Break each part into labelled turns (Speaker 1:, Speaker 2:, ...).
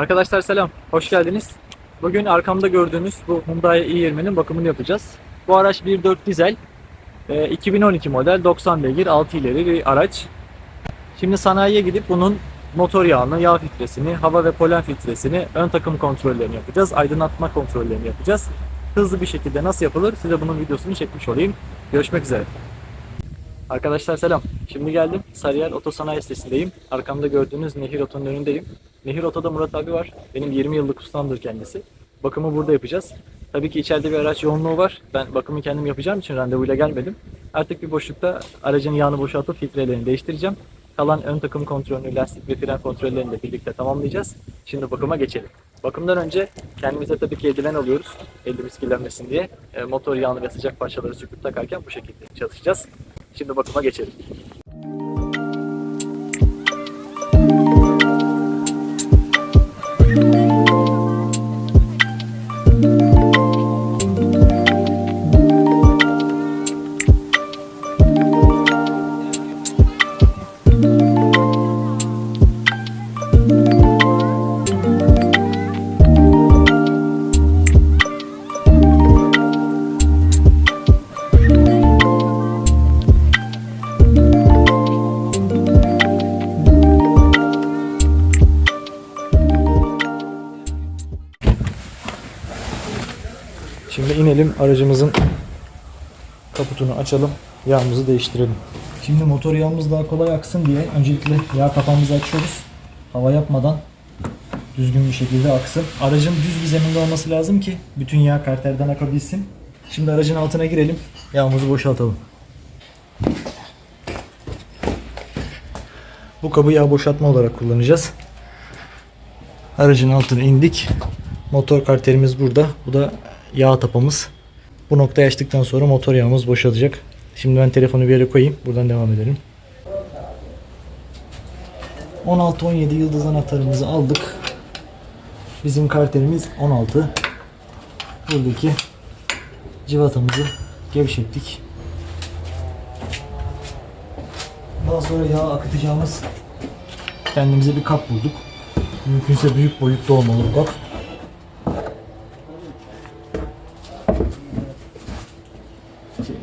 Speaker 1: Arkadaşlar selam, hoş geldiniz. Bugün arkamda gördüğünüz bu Hyundai i20'nin bakımını yapacağız. Bu araç 1.4 dizel, e, 2012 model, 90 beygir, 6 ileri bir araç. Şimdi sanayiye gidip bunun motor yağını, yağ filtresini, hava ve polen filtresini, ön takım kontrollerini yapacağız, aydınlatma kontrollerini yapacağız. Hızlı bir şekilde nasıl yapılır size bunun videosunu çekmiş olayım. Görüşmek üzere. Arkadaşlar selam. Şimdi geldim. Sarıyer Otosanayi sitesindeyim. Arkamda gördüğünüz Nehir Oto'nun önündeyim. Nehir Oto'da Murat abi var. Benim 20 yıllık ustamdır kendisi. Bakımı burada yapacağız. Tabii ki içeride bir araç yoğunluğu var. Ben bakımı kendim yapacağım için randevuyla gelmedim. Artık bir boşlukta aracın yağını boşaltıp filtrelerini değiştireceğim. Kalan ön takım kontrolünü, lastik ve fren kontrollerini de birlikte tamamlayacağız. Şimdi bakıma geçelim. Bakımdan önce kendimize tabii ki eldiven alıyoruz. Elimiz kirlenmesin diye. E, motor yağını ve sıcak parçaları söküp takarken bu şekilde çalışacağız. Şimdi bakıma geçelim. İnelim aracımızın kaputunu açalım. Yağımızı değiştirelim. Şimdi motor yağımız daha kolay aksın diye öncelikle yağ kapağımızı açıyoruz. Hava yapmadan düzgün bir şekilde aksın. Aracın düz bir zeminde olması lazım ki bütün yağ karterden akabilsin. Şimdi aracın altına girelim. Yağımızı boşaltalım. Bu kabı yağ boşaltma olarak kullanacağız. Aracın altına indik. Motor karterimiz burada. Bu da yağ tapamız. Bu noktayı açtıktan sonra motor yağımız boşalacak. Şimdi ben telefonu bir yere koyayım. Buradan devam edelim. 16-17 yıldız anahtarımızı aldık. Bizim karterimiz 16. Buradaki civatamızı gevşettik. Daha sonra yağ akıtacağımız kendimize bir kap bulduk. Mümkünse büyük boyutta olmalı bu kap.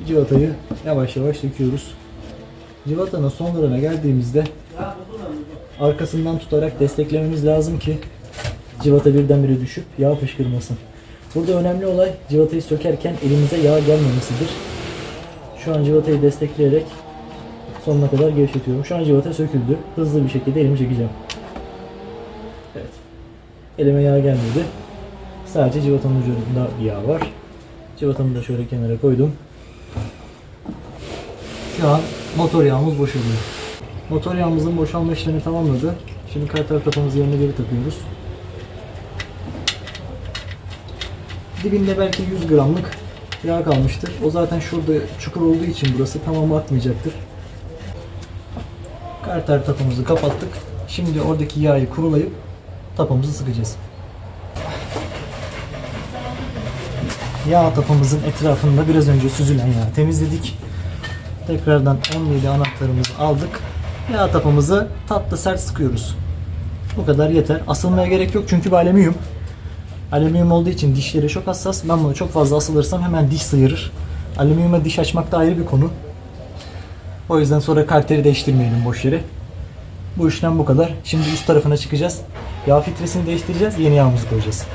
Speaker 1: Civatayı yavaş yavaş döküyoruz. Civatanın sonlarına geldiğimizde arkasından tutarak desteklememiz lazım ki civata birdenbire düşüp yağ fışkırmasın. Burada önemli olay civatayı sökerken elimize yağ gelmemesidir. Şu an civatayı destekleyerek sonuna kadar gevşetiyorum. Şu an civata söküldü. Hızlı bir şekilde elimi çekeceğim. Evet. Elime yağ gelmedi. Sadece civatanın ucunda yağ var. Civatamı da şöyle kenara koydum. Şu an motor yağımız boşalıyor. Motor yağımızın boşalma işlemini tamamladı. Şimdi kartal tapamızı yerine geri takıyoruz. Dibinde belki 100 gramlık yağ kalmıştır. O zaten şurada çukur olduğu için burası tamam akmayacaktır. Kartal tapamızı kapattık. Şimdi oradaki yağı kurulayıp tapamızı sıkacağız. Yağ tapamızın etrafında biraz önce süzülen yağı temizledik. Tekrardan 17 anahtarımızı aldık. Yağ tapamızı tatlı sert sıkıyoruz. Bu kadar yeter. Asılmaya gerek yok çünkü bu alüminyum. Alüminyum olduğu için dişleri çok hassas. Ben bunu çok fazla asılırsam hemen diş sıyırır. Alüminyuma diş açmak da ayrı bir konu. O yüzden sonra karteri değiştirmeyelim boş yere. Bu işlem bu kadar. Şimdi üst tarafına çıkacağız. Yağ filtresini değiştireceğiz. Yeni yağımızı koyacağız.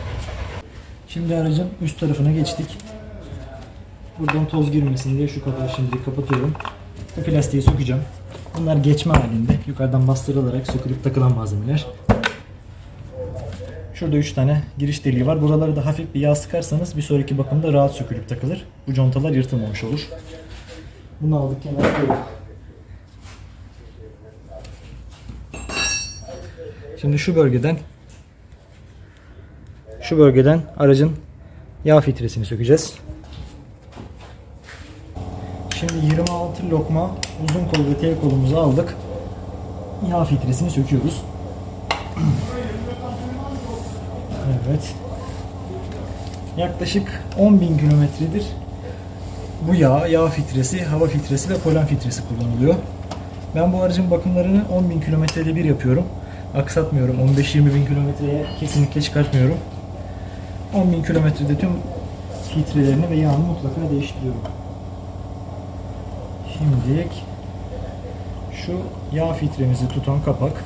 Speaker 1: Şimdi aracın üst tarafına geçtik. Buradan toz girmesin diye şu kapağı şimdi kapatıyorum. Bu plastiği sökeceğim. Bunlar geçme halinde. Yukarıdan bastırılarak sökülüp takılan malzemeler. Şurada 3 tane giriş deliği var. Buraları da hafif bir yağ sıkarsanız bir sonraki bakımda rahat sökülüp takılır. Bu contalar yırtılmamış olur. Bunu aldık kenara. Şimdi şu bölgeden şu bölgeden aracın yağ filtresini sökeceğiz. Şimdi 26 lokma uzun kol ve tel kolumuzu aldık. Yağ filtresini söküyoruz. Evet. Yaklaşık 10.000 kilometredir bu yağ, yağ filtresi, hava filtresi ve polen filtresi kullanılıyor. Ben bu aracın bakımlarını 10.000 kilometrede bir yapıyorum. aksatmıyorum. 15-20 bin kilometreye kesinlikle çıkartmıyorum. 10 bin kilometrede tüm filtrelerini ve yağını mutlaka değiştiriyorum. Şimdilik şu yağ filtremizi tutan kapak.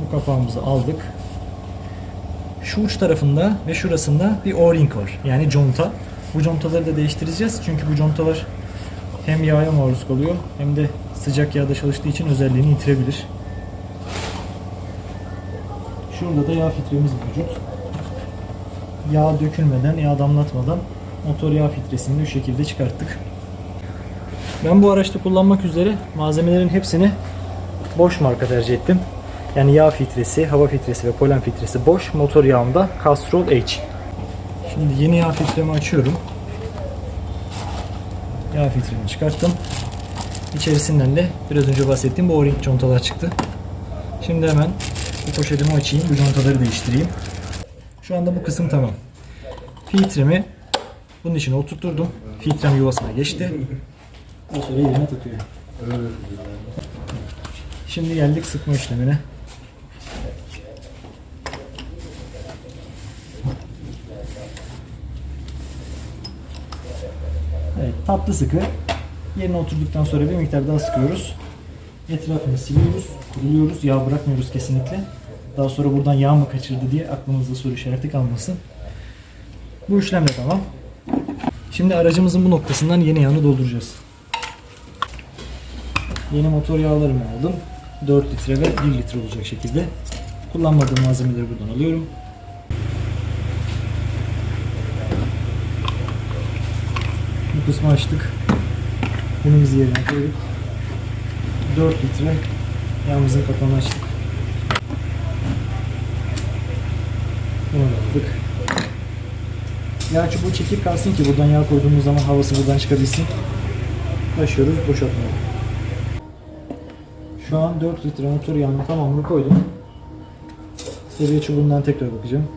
Speaker 1: Bu kapağımızı aldık. Şu uç tarafında ve şurasında bir O-ring var. Yani conta. Bu contaları da değiştireceğiz. Çünkü bu contalar hem yağa maruz kalıyor hem de sıcak yağda çalıştığı için özelliğini yitirebilir. Şurada da yağ filtremiz mevcut. Yağ dökülmeden, yağ damlatmadan motor yağ filtresini şu şekilde çıkarttık. Ben bu araçta kullanmak üzere malzemelerin hepsini boş marka tercih ettim. Yani yağ filtresi, hava filtresi ve polen filtresi boş. Motor yağımda Castrol H. Şimdi yeni yağ filtremi açıyorum. Yağ filtremi çıkarttım. İçerisinden de biraz önce bahsettiğim bu O-ring contalar çıktı. Şimdi hemen bu poşetimi açayım. Bu contaları değiştireyim. Şu anda bu kısım tamam. Filtremi bunun içine oturtturdum. Filtrem yuvasına geçti. O sonra yerine takıyorum. Şimdi geldik sıkma işlemine. Evet, tatlı sıkı. Yerine oturduktan sonra bir miktar daha sıkıyoruz. Etrafını siliyoruz, kuruluyoruz. Yağ bırakmıyoruz kesinlikle. Daha sonra buradan yağ mı kaçırdı diye aklımızda soru işareti kalmasın. Bu işlem de tamam. Şimdi aracımızın bu noktasından yeni yağını dolduracağız. Yeni motor yağlarımı aldım. 4 litre ve 1 litre olacak şekilde. Kullanmadığım malzemeleri buradan alıyorum. Bu kısmı açtık. Bunumuzu yerine koyduk. 4 litre yağımızın kapağını açtık. Bunu aldık. Yağ çubuğu çekip kalsın ki buradan yağ koyduğumuz zaman havası buradan çıkabilsin. Başlıyoruz boşaltmaya. Şu an 4 litre motor yağının tamamını koydum. Seviye çubuğundan tekrar bakacağım.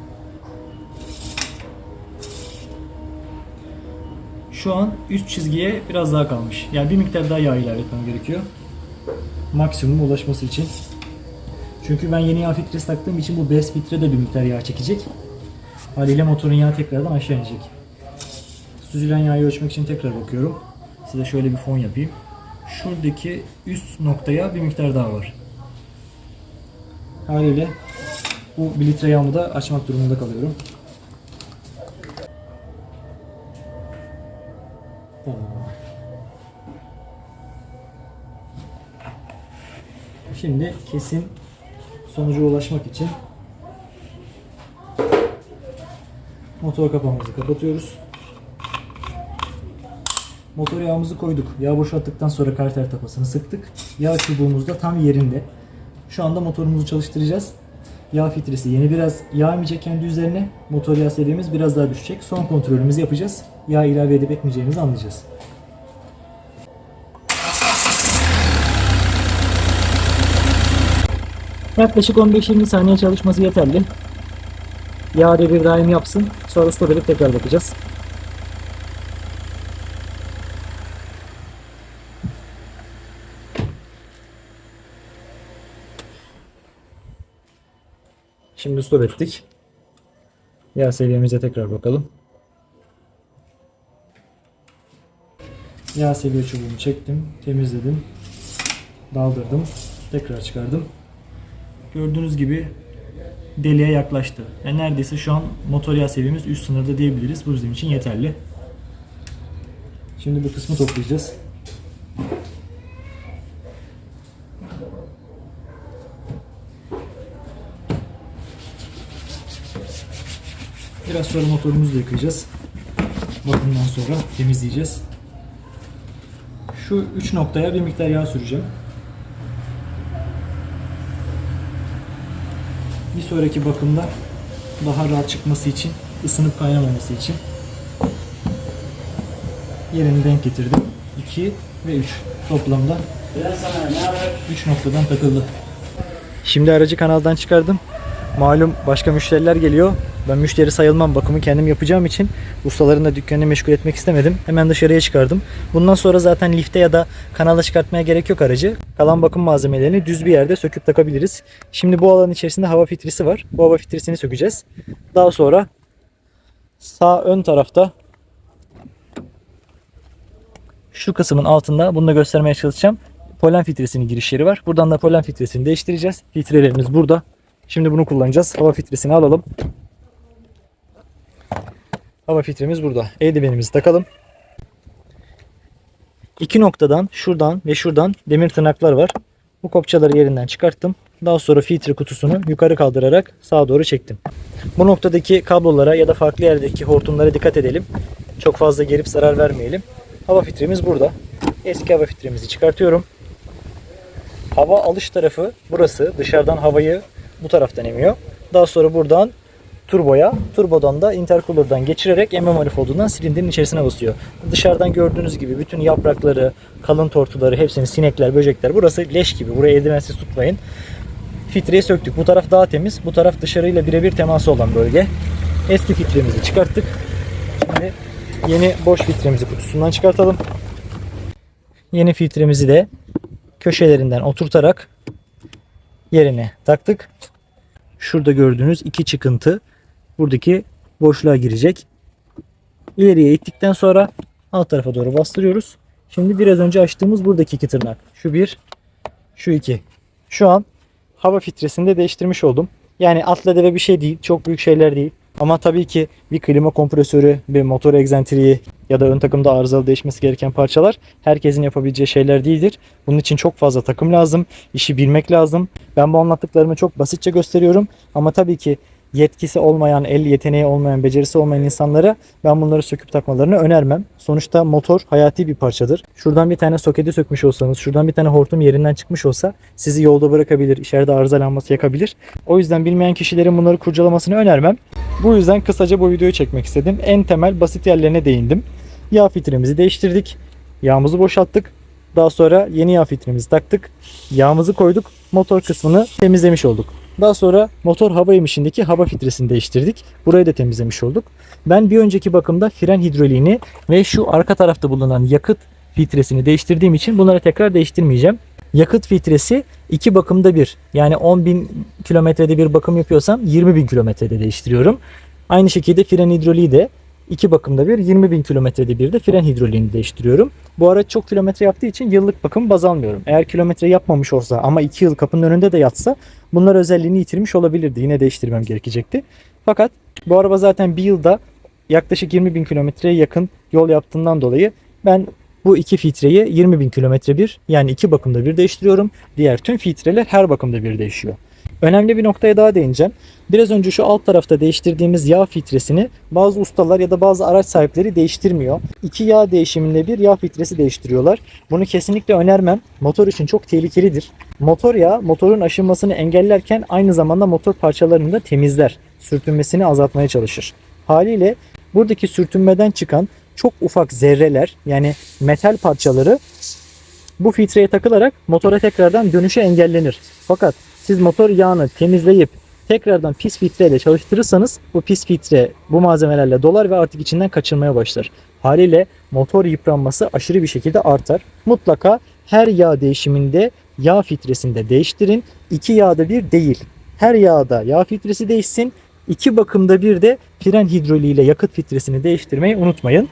Speaker 1: Şu an üst çizgiye biraz daha kalmış. Yani bir miktar daha yağ ilerletmem gerekiyor. Maksimum ulaşması için. Çünkü ben yeni yağ filtresi taktığım için bu best filtre de bir miktar yağ çekecek. Haliyle motorun yağı tekrardan aşağı inecek. Süzülen yağı ölçmek için tekrar bakıyorum. Size şöyle bir fon yapayım. Şuradaki üst noktaya bir miktar daha var. Haliyle bu 1 litre yağımı da açmak durumunda kalıyorum. Şimdi kesin sonuca ulaşmak için motor kapağımızı kapatıyoruz. Motor yağımızı koyduk. Yağ boşalttıktan sonra karter tapasını sıktık. Yağ çubuğumuz da tam yerinde. Şu anda motorumuzu çalıştıracağız. Yağ filtresi yeni biraz yağ emecek kendi üzerine. Motor yağ seviyemiz biraz daha düşecek. Son kontrolümüzü yapacağız. Yağ ilave edip etmeyeceğimizi anlayacağız. Yaklaşık 15-20 saniye çalışması yeterli. Yağ devir daim yapsın. Sonra stop edip tekrar bakacağız. Şimdi stop ettik. Yağ seviyemize tekrar bakalım. Yağ seviye çubuğumu çektim, temizledim, daldırdım, tekrar çıkardım. Gördüğünüz gibi deliğe yaklaştı. Yani neredeyse şu an motor yağ seviyemiz üst sınırda diyebiliriz. Bu bizim için yeterli. Şimdi bu kısmı toplayacağız. Biraz sonra motorumuzu da yıkayacağız. Bakımdan sonra temizleyeceğiz. Şu üç noktaya bir miktar yağ süreceğim. Bir sonraki bakımda daha rahat çıkması için, ısınıp kaynamaması için yerini denk getirdim. 2 ve 3 toplamda 3 noktadan takıldı. Şimdi aracı kanaldan çıkardım. Malum başka müşteriler geliyor. Ben müşteri sayılmam. Bakımı kendim yapacağım için ustaların da dükkanını meşgul etmek istemedim. Hemen dışarıya çıkardım. Bundan sonra zaten lifte ya da kanala çıkartmaya gerek yok aracı. Kalan bakım malzemelerini düz bir yerde söküp takabiliriz. Şimdi bu alan içerisinde hava filtresi var. Bu hava filtresini sökeceğiz. Daha sonra sağ ön tarafta şu kısmın altında bunu da göstermeye çalışacağım. Polen filtresinin giriş yeri var. Buradan da polen filtresini değiştireceğiz. Filtrelerimiz burada. Şimdi bunu kullanacağız. Hava filtresini alalım. Hava filtremiz burada. Eldivenimizi takalım. İki noktadan şuradan ve şuradan demir tırnaklar var. Bu kopçaları yerinden çıkarttım. Daha sonra filtre kutusunu yukarı kaldırarak sağa doğru çektim. Bu noktadaki kablolara ya da farklı yerdeki hortumlara dikkat edelim. Çok fazla gerip zarar vermeyelim. Hava filtremiz burada. Eski hava filtremizi çıkartıyorum. Hava alış tarafı burası. Dışarıdan havayı bu taraftan emiyor. Daha sonra buradan turboya, turbodan da intercooler'dan geçirerek emme manifoldundan silindirin içerisine basıyor. Dışarıdan gördüğünüz gibi bütün yaprakları, kalın tortuları, hepsini sinekler, böcekler. Burası leş gibi. Buraya eldivensiz tutmayın. Filtreyi söktük. Bu taraf daha temiz. Bu taraf dışarıyla birebir teması olan bölge. Eski filtremizi çıkarttık. Şimdi yeni boş filtremizi kutusundan çıkartalım. Yeni filtremizi de köşelerinden oturtarak yerine taktık. Şurada gördüğünüz iki çıkıntı buradaki boşluğa girecek. İleriye ittikten sonra alt tarafa doğru bastırıyoruz. Şimdi biraz önce açtığımız buradaki iki tırnak. Şu bir, şu iki. Şu an hava filtresini de değiştirmiş oldum. Yani atla deve bir şey değil. Çok büyük şeyler değil. Ama tabii ki bir klima kompresörü, bir motor egzantriği ya da ön takımda arızalı değişmesi gereken parçalar herkesin yapabileceği şeyler değildir. Bunun için çok fazla takım lazım, işi bilmek lazım. Ben bu anlattıklarımı çok basitçe gösteriyorum ama tabii ki yetkisi olmayan, el yeteneği olmayan, becerisi olmayan insanlara ben bunları söküp takmalarını önermem. Sonuçta motor hayati bir parçadır. Şuradan bir tane soketi sökmüş olsanız, şuradan bir tane hortum yerinden çıkmış olsa sizi yolda bırakabilir, içeride arıza lambası yakabilir. O yüzden bilmeyen kişilerin bunları kurcalamasını önermem. Bu yüzden kısaca bu videoyu çekmek istedim. En temel basit yerlerine değindim. Yağ filtremizi değiştirdik. Yağımızı boşalttık. Daha sonra yeni yağ filtremizi taktık. Yağımızı koyduk. Motor kısmını temizlemiş olduk. Daha sonra motor hava emişindeki hava filtresini değiştirdik. Burayı da temizlemiş olduk. Ben bir önceki bakımda fren hidroliğini ve şu arka tarafta bulunan yakıt filtresini değiştirdiğim için bunları tekrar değiştirmeyeceğim. Yakıt filtresi iki bakımda bir. Yani 10 bin kilometrede bir bakım yapıyorsam 20 bin kilometrede değiştiriyorum. Aynı şekilde fren hidroliği de iki bakımda bir 20 bin kilometrede bir de fren hidroliğini değiştiriyorum. Bu araç çok kilometre yaptığı için yıllık bakım baz almıyorum. Eğer kilometre yapmamış olsa ama 2 yıl kapının önünde de yatsa bunlar özelliğini yitirmiş olabilirdi. Yine değiştirmem gerekecekti. Fakat bu araba zaten bir yılda yaklaşık 20 bin kilometreye yakın yol yaptığından dolayı ben bu iki filtreyi 20 bin kilometre bir yani iki bakımda bir değiştiriyorum. Diğer tüm filtreler her bakımda bir değişiyor. Önemli bir noktaya daha değineceğim. Biraz önce şu alt tarafta değiştirdiğimiz yağ filtresini bazı ustalar ya da bazı araç sahipleri değiştirmiyor. İki yağ değişiminde bir yağ filtresi değiştiriyorlar. Bunu kesinlikle önermem. Motor için çok tehlikelidir. Motor yağı motorun aşınmasını engellerken aynı zamanda motor parçalarını da temizler. Sürtünmesini azaltmaya çalışır. Haliyle buradaki sürtünmeden çıkan çok ufak zerreler yani metal parçaları bu filtreye takılarak motora tekrardan dönüşü engellenir. Fakat siz motor yağını temizleyip tekrardan pis filtreyle çalıştırırsanız bu pis filtre bu malzemelerle dolar ve artık içinden kaçırmaya başlar. Haliyle motor yıpranması aşırı bir şekilde artar. Mutlaka her yağ değişiminde yağ filtresinde değiştirin. İki yağda bir değil. Her yağda yağ filtresi değişsin. İki bakımda bir de fren hidroliğiyle yakıt filtresini değiştirmeyi unutmayın.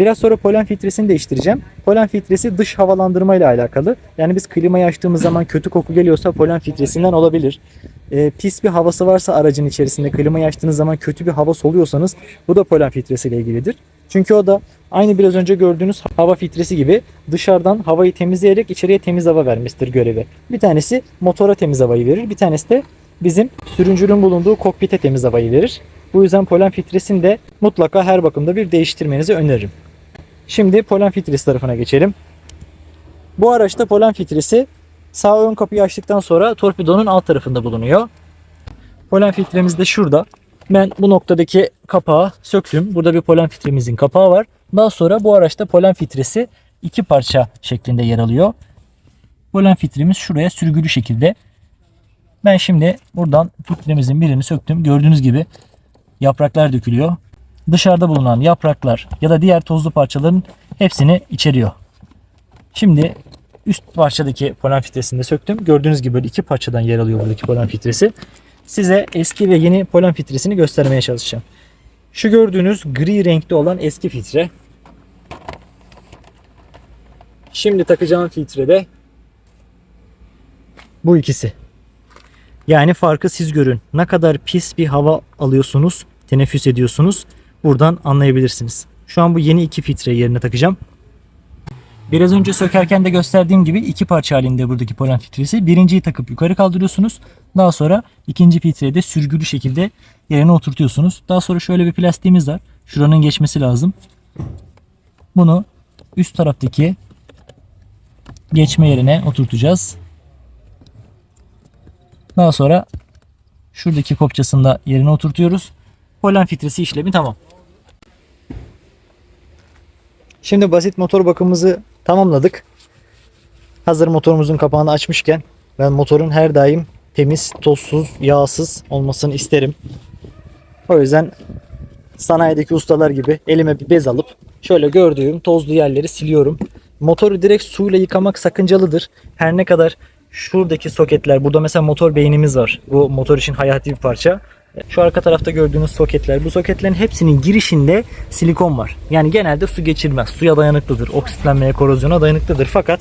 Speaker 1: Biraz sonra polen filtresini değiştireceğim. Polen filtresi dış havalandırma ile alakalı. Yani biz klimayı açtığımız zaman kötü koku geliyorsa polen filtresinden olabilir. Ee, pis bir havası varsa aracın içerisinde klimayı açtığınız zaman kötü bir hava soluyorsanız bu da polen filtresi ile ilgilidir. Çünkü o da aynı biraz önce gördüğünüz hava filtresi gibi dışarıdan havayı temizleyerek içeriye temiz hava vermesidir görevi. Bir tanesi motora temiz havayı verir. Bir tanesi de bizim sürücünün bulunduğu kokpite temiz havayı verir. Bu yüzden polen filtresini de mutlaka her bakımda bir değiştirmenizi öneririm. Şimdi polen filtresi tarafına geçelim. Bu araçta polen filtresi sağ ön kapıyı açtıktan sonra torpidonun alt tarafında bulunuyor. Polen filtremiz de şurada. Ben bu noktadaki kapağı söktüm. Burada bir polen filtremizin kapağı var. Daha sonra bu araçta polen filtresi iki parça şeklinde yer alıyor. Polen filtremiz şuraya sürgülü şekilde Ben şimdi buradan filtremizin birini söktüm. Gördüğünüz gibi yapraklar dökülüyor. Dışarıda bulunan yapraklar ya da diğer tozlu parçaların hepsini içeriyor. Şimdi üst parçadaki polen filtresini de söktüm. Gördüğünüz gibi böyle iki parçadan yer alıyor buradaki polen filtresi. Size eski ve yeni polen filtresini göstermeye çalışacağım. Şu gördüğünüz gri renkli olan eski filtre. Şimdi takacağım filtrede bu ikisi. Yani farkı siz görün. Ne kadar pis bir hava alıyorsunuz, teneffüs ediyorsunuz. Buradan anlayabilirsiniz. Şu an bu yeni iki filtre yerine takacağım. Biraz önce sökerken de gösterdiğim gibi iki parça halinde buradaki polen filtresi. Birinciyi takıp yukarı kaldırıyorsunuz. Daha sonra ikinci filtreyi de sürgülü şekilde yerine oturtuyorsunuz. Daha sonra şöyle bir plastiğimiz var. Şuranın geçmesi lazım. Bunu üst taraftaki geçme yerine oturtacağız. Daha sonra şuradaki kopçasını da yerine oturtuyoruz. Polen filtresi işlemi tamam. Şimdi basit motor bakımımızı tamamladık. Hazır motorumuzun kapağını açmışken ben motorun her daim temiz, tozsuz, yağsız olmasını isterim. O yüzden sanayideki ustalar gibi elime bir bez alıp şöyle gördüğüm tozlu yerleri siliyorum. Motoru direkt suyla yıkamak sakıncalıdır. Her ne kadar şuradaki soketler, burada mesela motor beynimiz var. Bu motor için hayati bir parça. Şu arka tarafta gördüğünüz soketler. Bu soketlerin hepsinin girişinde silikon var. Yani genelde su geçirmez. Suya dayanıklıdır. Oksitlenmeye, korozyona dayanıklıdır. Fakat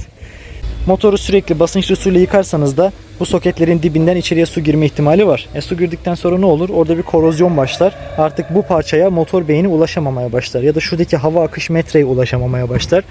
Speaker 1: motoru sürekli basınçlı suyla yıkarsanız da bu soketlerin dibinden içeriye su girme ihtimali var. E, su girdikten sonra ne olur? Orada bir korozyon başlar. Artık bu parçaya motor beyni ulaşamamaya başlar. Ya da şuradaki hava akış metreye ulaşamamaya başlar.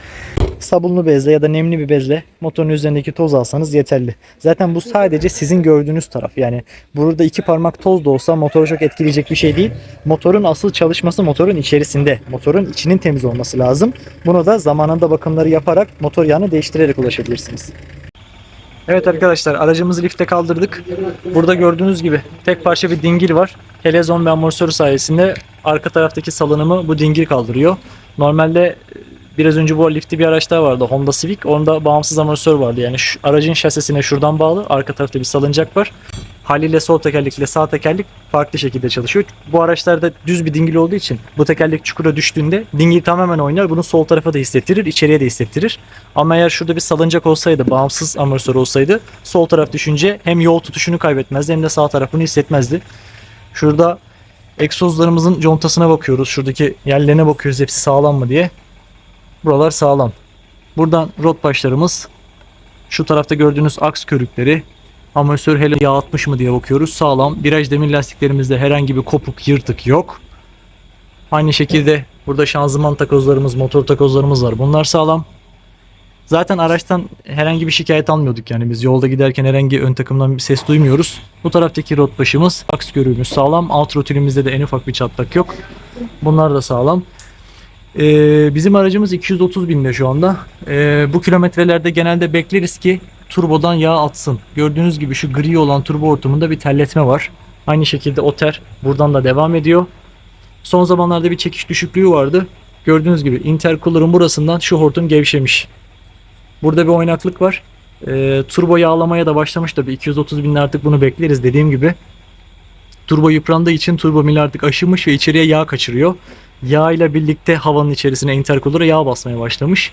Speaker 1: Sabunlu bezle ya da nemli bir bezle motorun üzerindeki toz alsanız yeterli. Zaten bu sadece sizin gördüğünüz taraf. Yani burada iki parmak toz da olsa motoru çok etkileyecek bir şey değil. Motorun asıl çalışması motorun içerisinde. Motorun içinin temiz olması lazım. Bunu da zamanında bakımları yaparak motor yağını değiştirerek ulaşabilirsiniz. Evet arkadaşlar aracımızı lifte kaldırdık. Burada gördüğünüz gibi tek parça bir dingil var. Helezon ve amortisör sayesinde arka taraftaki salınımı bu dingil kaldırıyor. Normalde biraz önce bu lifti bir araç daha vardı Honda Civic. Onda bağımsız amortisör vardı. Yani şu, aracın şasisine şuradan bağlı. Arka tarafta bir salıncak var. Haliyle sol tekerlekle sağ tekerlek farklı şekilde çalışıyor. Bu araçlarda düz bir dingil olduğu için bu tekerlek çukura düştüğünde dingil tamamen oynar. Bunu sol tarafa da hissettirir, içeriye de hissettirir. Ama eğer şurada bir salıncak olsaydı, bağımsız amortisör olsaydı sol taraf düşünce hem yol tutuşunu kaybetmezdi hem de sağ tarafını hissetmezdi. Şurada egzozlarımızın contasına bakıyoruz. Şuradaki yerlerine bakıyoruz hepsi sağlam mı diye. Buralar sağlam. Buradan rot başlarımız. Şu tarafta gördüğünüz aks körükleri. Amortisör hele yağ atmış mı diye bakıyoruz. Sağlam. Viraj demir lastiklerimizde herhangi bir kopuk, yırtık yok. Aynı şekilde burada şanzıman takozlarımız, motor takozlarımız var. Bunlar sağlam. Zaten araçtan herhangi bir şikayet almıyorduk yani biz yolda giderken herhangi ön takımdan bir ses duymuyoruz. Bu taraftaki rot başımız, aks körüğümüz sağlam. Alt rotilimizde de en ufak bir çatlak yok. Bunlar da sağlam. Ee, bizim aracımız 230 binde şu anda. Ee, bu kilometrelerde genelde bekleriz ki turbodan yağ atsın. Gördüğünüz gibi şu gri olan turbo hortumunda bir terletme var. Aynı şekilde o ter buradan da devam ediyor. Son zamanlarda bir çekiş düşüklüğü vardı. Gördüğünüz gibi intercooler'ın burasından şu hortum gevşemiş. Burada bir oynaklık var. Ee, turbo yağlamaya da başlamış tabii. 230 binde artık bunu bekleriz dediğim gibi. Turbo yıprandığı için turbo mil artık aşınmış ve içeriye yağ kaçırıyor. Yağ ile birlikte havanın içerisine intercooler'a yağ basmaya başlamış.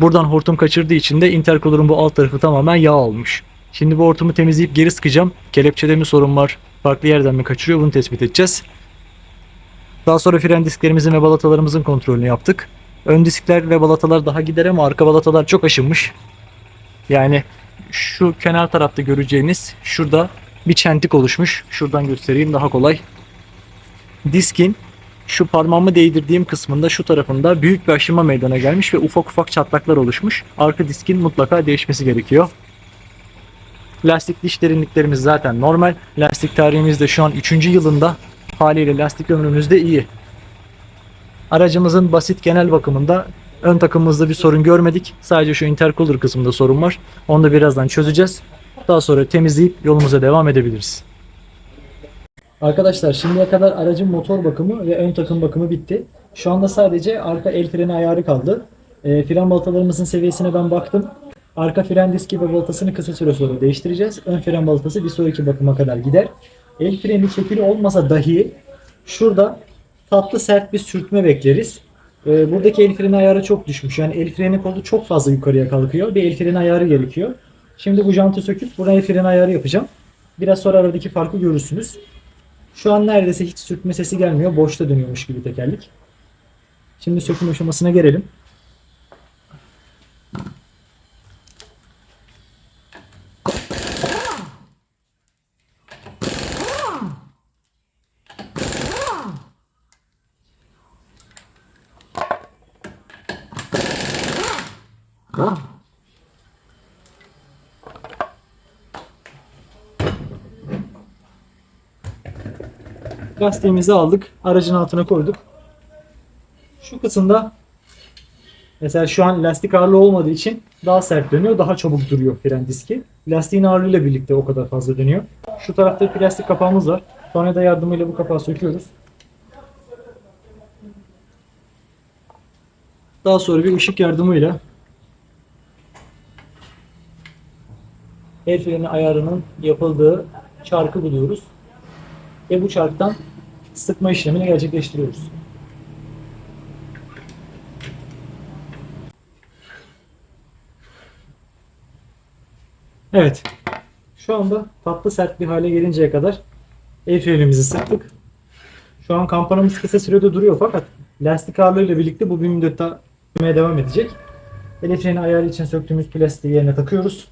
Speaker 1: Buradan hortum kaçırdığı için de intercooler'ın bu alt tarafı tamamen yağ olmuş. Şimdi bu hortumu temizleyip geri sıkacağım. Kelepçede mi sorun var? Farklı yerden mi kaçırıyor? Bunu tespit edeceğiz. Daha sonra fren disklerimizin ve balatalarımızın kontrolünü yaptık. Ön diskler ve balatalar daha gider ama arka balatalar çok aşınmış. Yani şu kenar tarafta göreceğiniz şurada bir çentik oluşmuş. Şuradan göstereyim daha kolay. Diskin şu parmağımı değdirdiğim kısmında şu tarafında büyük bir aşınma meydana gelmiş ve ufak ufak çatlaklar oluşmuş. Arka diskin mutlaka değişmesi gerekiyor. Lastik diş derinliklerimiz zaten normal. Lastik tarihimiz de şu an 3. yılında. Haliyle lastik ömrümüz de iyi. Aracımızın basit genel bakımında ön takımımızda bir sorun görmedik. Sadece şu intercooler kısmında sorun var. Onu da birazdan çözeceğiz. Daha sonra temizleyip yolumuza devam edebiliriz. Arkadaşlar şimdiye kadar aracın motor bakımı ve ön takım bakımı bitti. Şu anda sadece arka el freni ayarı kaldı. E, fren balatalarımızın seviyesine ben baktım. Arka fren diski ve balatasını kısa süre sonra değiştireceğiz. Ön fren balatası bir sonraki bakıma kadar gider. El freni çekili olmasa dahi şurada tatlı sert bir sürtme bekleriz. Ee, buradaki el freni ayarı çok düşmüş. Yani el freni kolu çok fazla yukarıya kalkıyor. Bir el freni ayarı gerekiyor. Şimdi bu jantı söküp buraya el freni ayarı yapacağım. Biraz sonra aradaki farkı görürsünüz. Şu an neredeyse hiç sürtme sesi gelmiyor. Boşta dönüyormuş gibi tekerlik. Şimdi söküm aşamasına gelelim. Lastiğimizi aldık. Aracın altına koyduk. Şu kısımda mesela şu an lastik ağırlığı olmadığı için daha sert dönüyor. Daha çabuk duruyor fren diski. Lastiğin ağırlığıyla birlikte o kadar fazla dönüyor. Şu tarafta plastik kapağımız var. Tornada yardımıyla bu kapağı söküyoruz. Daha sonra bir ışık yardımıyla el freni ayarının yapıldığı çarkı buluyoruz. Ve bu çarktan sıkma işlemini gerçekleştiriyoruz. Evet. Şu anda tatlı sert bir hale gelinceye kadar el frenimizi sıktık. Şu an kampanamız kısa sürede duruyor fakat lastik ağırlığıyla birlikte bu bir müddet daha devam edecek. El freni ayarı için söktüğümüz plastiği yerine takıyoruz.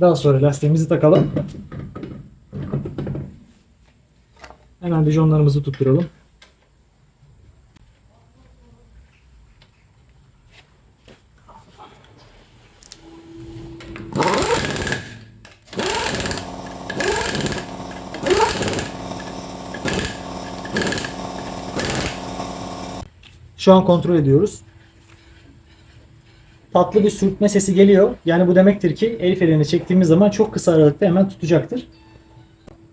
Speaker 1: Daha sonra lastiğimizi takalım. Hemen bijonlarımızı tutturalım. Şu an kontrol ediyoruz. Tatlı bir sürtme sesi geliyor. Yani bu demektir ki el freni çektiğimiz zaman çok kısa aralıkta hemen tutacaktır.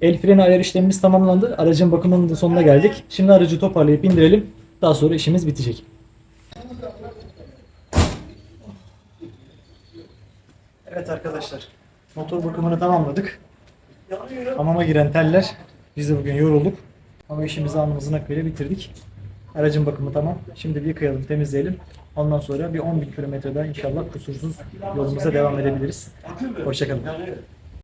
Speaker 1: El freni ayar işlemimiz tamamlandı. Aracın bakımının da sonuna geldik. Şimdi aracı toparlayıp indirelim. Daha sonra işimiz bitecek. Evet arkadaşlar. Motor bakımını tamamladık. Hamama giren teller. Biz de bugün yorulduk. Ama işimizi alnımızın akıyla bitirdik. Aracın bakımı tamam. Şimdi bir yıkayalım, temizleyelim. Ondan sonra bir 10.000 kilometre daha inşallah kusursuz yolumuza devam edebiliriz. Hoşçakalın.